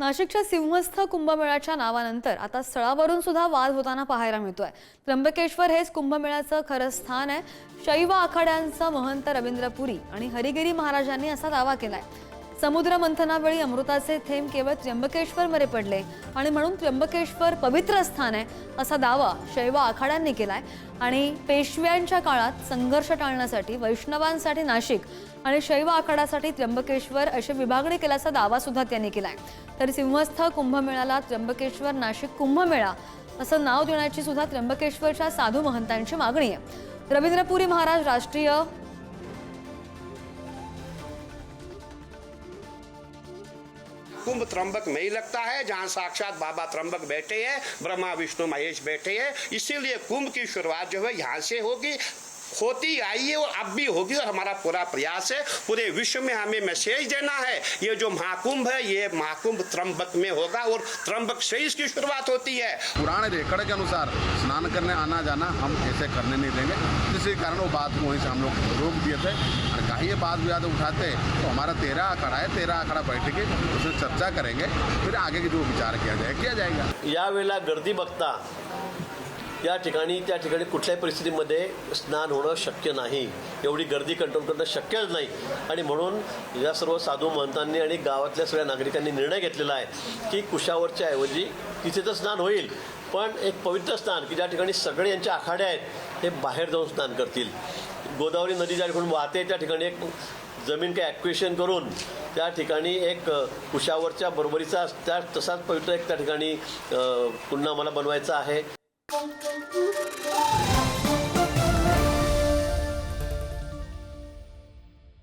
नाशिकच्या सिंहस्थ कुंभमेळ्याच्या नावानंतर आता स्थळावरून सुद्धा वाद होताना पाहायला मिळतोय. त्र्यंबकेश्वर हेच कुंभमेळ्याचं खरं स्थान आहे. शैव आखाड्यांचा महंत रवींद्रपुरी आणि हरिगिरी महाराजांनी असा दावा केलाय. समुद्र मंथनावेळी अमृताचे थेंब केवळ त्र्यंबकेश्वरमध्ये पडले. आणि म्हणून त्र्यंबकेश्वर पवित्र स्थान आहे असा दावा शैव आखाड्यांनी केलाय. आणि पेशव्यांच्या काळात संघर्ष टाळण्यासाठी वैष्णवांसाठी नाशिक आणि शैव आखाडासाठी त्र्यंबकेश्वर अशी विभागणी केल्याचा दावा सुद्धा त्यांनी केलाय. तर सिंहस्थ कुंभमेळ्याला त्र्यंबकेश्वर नाशिक कुंभमेळा असं नाव देण्याची सुद्धा त्र्यंबकेश्वरच्या साधू महंतांची मागणी आहे. रवींद्रपुरी महाराज राष्ट्रीय कुंभ त्रंबक में ही लगता है जहाँ साक्षात बाबा त्रंबक बैठे हैं ब्रह्मा विष्णु महेश बैठे हैं। इसीलिए कुंभ की शुरुआत जो है यहाँ से होगी। होती आई है और अब भी होगी और हमारा पूरा प्रयास है। पूरे विश्व में हमें मैसेज देना है। ये जो महाकुंभ है ये महाकुंभ त्रंबक में होगा और त्रंबक से इसकी शुरुआत होती है। पुराने रेकड़ के अनुसार स्नान करने आना जाना हम ऐसे करने नहीं देंगे। जिसके कारण वो बात को वहीं से हम लोग रोक दिए थे। और कहीं ये बात विवाद उठाते तो हमारा तेरह आंकड़ा है तेरह आंकड़ा बैठेगी उसमें चर्चा करेंगे फिर आगे की जो विचार किया जाए किया जाएगा। यावेळेला गर्दी बघता या ठिकाणी त्या ठिकाणी कुठल्याही परिस्थितीमध्ये स्नान होणं शक्य नाही. एवढी गर्दी कंट्रोल करणं शक्यच नाही. आणि म्हणून या सर्व साधू महंतांनी आणि गावातल्या सगळ्या नागरिकांनी निर्णय घेतलेला आहे की कुशावरच्या ऐवजी तिथे तर स्नान होईल. पण एक पवित्र स्नान की ज्या ठिकाणी सगळे यांचे आखाडे आहेत हे बाहेर जाऊन स्नान करतील. गोदावरी नदी ज्या ठिकाणी वाहते त्या ठिकाणी एक जमीन काही ॲक्विशन करून त्या ठिकाणी एक कुशावरच्या बरोबरीचा त्या तसाच पवित्र एक त्या ठिकाणी पुन्हा मला बनवायचा आहे. Thank you.